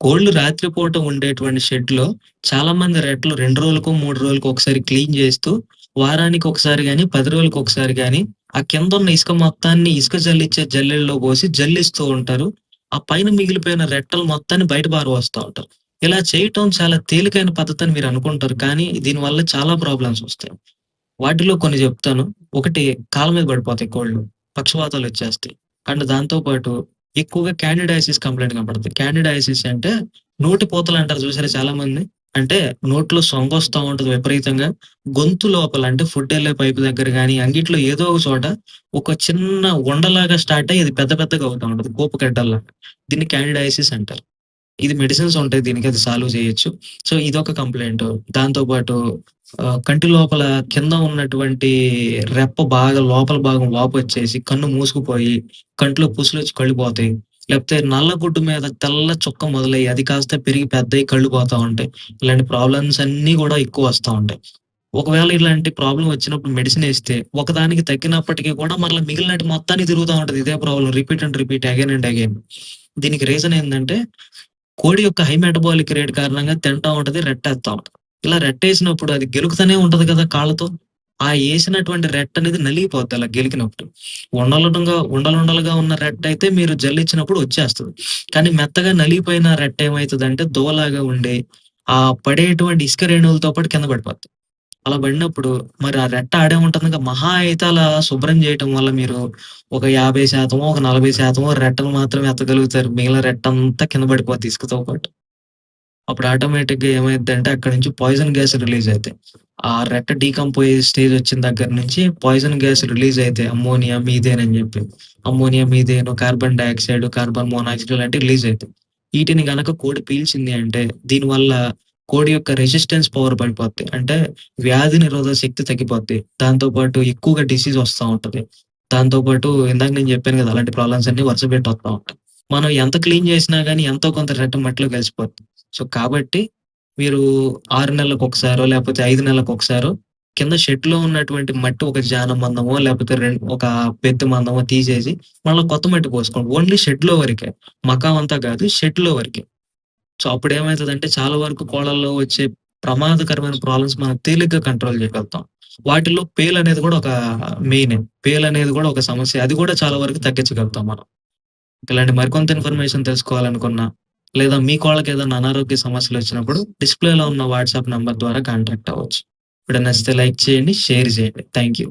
కోళ్ళు రాత్రిపూట ఉండేటువంటి షెడ్లో చాలా మంది రెట్టలు రెండు రోజులకు మూడు రోజులకు ఒకసారి క్లీన్ చేస్తూ వారానికి ఒకసారి గాని, పది రోజులకు ఒకసారి గాని, ఆ కింద ఉన్న ఇసుక మొత్తాన్ని ఇసుక జల్లిచ్చే జల్లెల్లో పోసి జల్లిస్తూ ఉంటారు. ఆ పైన మిగిలిపోయిన రెట్టలు మొత్తాన్ని బయట బారు వస్తూ ఉంటారు. ఇలా చేయటం చాలా తేలికైన పద్ధతి అని మీరు అనుకుంటారు కానీ దీనివల్ల చాలా ప్రాబ్లమ్స్ వస్తాయి వాటిలో కొన్ని చెప్తాను ఒకటి కాళ్ళ మీద పడిపోతాయి కోళ్ళు. పక్షవాతాలొచ్చేస్తాయి. అండ్ దాంతో పాటు ఎక్కువగా క్యాండిడైసిస్ కంప్లైంట్ కనపడుతుంది క్యాండిడైసిస్ అంటే నోటి పూతలంటారు చూసారా చాలామంది. అంటే నోట్లో సొంగొస్తా ఉంటది విపరీతంగా. గొంతు లోపల అంటే ఫుడ్ వెళ్ళే పైపు దగ్గర కానీ అంగిట్లో ఏదో ఒక చోట ఒక చిన్న ఉండలాగా స్టార్ట్ అయ్యి అది పెద్ద పెద్దగా అవుతా ఉంటది. కూపగడ్డల్లాగా. దీన్ని క్యాండిడైసిస్ అంటారు. ఇది మెడిసిన్స్ ఉంటాయి దీనికి అది సాల్వ్ చేయొచ్చు. సో, ఇదొక కంప్లైంట్ దాంతో పాటు కంటి లోపల కింద ఉన్నటువంటి రెప్ప బాగా లోపల భాగం వాపొచ్చేసి కన్ను మూసుకుపోయి, కంట్లో పుసులొచ్చి కళ్ళు పోతాయి. లేకపోతే నల్ల గుడ్డు మీద తెల్ల చుక్క మొదలయ్యి అది కాస్త పెరిగి పెద్దయి కళ్ళు పోతా ఉంటాయి. ఇలాంటి ప్రాబ్లమ్స్ అన్నీ ఎక్కువ వస్తూ ఉంటాయి. ఒకవేళ ఇలాంటి ప్రాబ్లం వచ్చినప్పుడు మెడిసిన్ వేస్తే ఒకదానికి తగ్గినప్పటికీ కూడా మరలా మిగిలినట్టు మొత్తానికి తిరుగుతా ఉంటది. ఇదే problem repeat and repeat again and again. దీనికి రీజన్ ఏంటంటే కోడి యొక్క హై మెటబాలిక్ రేట్ కారణంగా తింటా ఉంటది. రెట్టేస్తా ఉంటది. ఇలా రెట్టేసినప్పుడు అది గెలుకుతూనే ఉంటది కదా కాళ్ళతో. ఆ వేసినటువంటి రెట్ట అనేది నలిగిపోద్ది అలా గెలికినప్పుడు. ఉండలుండగా ఉండలుండలుగా ఉన్న రెట్టయితే మీరు జల్లిచ్చినప్పుడు వచ్చేస్తది. కానీ మెత్తగా నలిగిపోయిన రెట్ట అంటే దోలాగా ఉండే ఆ పడేటువంటి ఇసుక రేణువులతో పాటు కింద పడిపోద్ది. అలా పడినప్పుడు మరి ఆ రెట్ట ఆడే ఉంటుంది మహా అయితే అలా శుభ్రం చేయటం వల్ల మీరు ఒక 50% ఒక 40% రెట్టను మాత్రమే ఎత్తగలుగుతారు. మిగిలిన రెట్టంతా కింద పడిపోతుంది ఇసుకతో పాటు. అప్పుడు ఆటోమేటిక్‌గా ఏమైద్దంటే అక్కడి నుంచి పాయిజన్ గ్యాస్ రిలీజ్ అవుతాయి ఆ రెట్ట డీకంపోయే స్టేజ్ వచ్చిన దగ్గర నుంచి పాయిజన్ గ్యాస్ రిలీజ్ అయితే అమ్మోనియా, మీథేన్ అని చెప్పి ammonia, methane, carbon dioxide carbon monoxide లాంటివి రిలీజ్ అయితాయి. వీటిని గనక కోడి పీల్చింది అంటే దీనివల్ల కోడి యొక్క రెసిస్టెన్స్ పవర్ పడిపోద్ది. అంటే వ్యాధి నిరోధక శక్తి తగ్గిపోద్ది. దాంతో పాటు ఎక్కువగా డిసీజ్ వస్తా ఉంటది. దాంతో పాటు ఇందాక నేను చెప్పాను కదా అలాంటి ప్రాబ్లమ్స్ అన్ని వరుస పెట్టి వస్తా ఉంటాయి. మనం ఎంత క్లీన్ చేసినా కానీ ఎంతో కొంత రెట్ట మట్టిలో కలిసిపోద్ది. సో, కాబట్టి మీరు ఆరు నెలలకు ఒకసారో లేకపోతే ఐదు నెలలకు ఒకసారో కింద షెడ్లో ఉన్నటువంటి మట్టి ఒక జాన మందమో లేకపోతే రెండు ఒక పెద్ద మందమో తీసేసి మళ్ళీ కొత్త మట్టి పోసుకోండి. ఓన్లీ షెడ్లో వరకే. మకాం అంతా కాదు షెడ్లో వరకే. సో, అప్పుడు ఏమవుతుందంటే చాలా వరకు కోళ్ళల్లో వచ్చే ప్రమాదకరమైన ప్రాబ్లమ్స్ మనం తేలిగ్గా కంట్రోల్ చేయగలుగుతాం. వాటిలో అనేది కూడా ఒక మెయిన్ పేల్ అనేది కూడా ఒక సమస్య. అది కూడా చాలా వరకు తగ్గించగలుగుతాం మనం. ఇలాంటి మరికొంత ఇన్ఫర్మేషన్ తెలుసుకోవాలనుకున్నా, లేదా మీ కోళ్ళకి ఏదైనా అనారోగ్య సమస్యలు వచ్చినప్పుడు డిస్‌ప్లేలో ఉన్న వాట్సాప్ నంబర్ ద్వారా కాంటాక్ట్ అవ్వచ్చు. ఇప్పుడు నచ్చితే లైక్ చేయండి, షేర్ చేయండి. Thank you.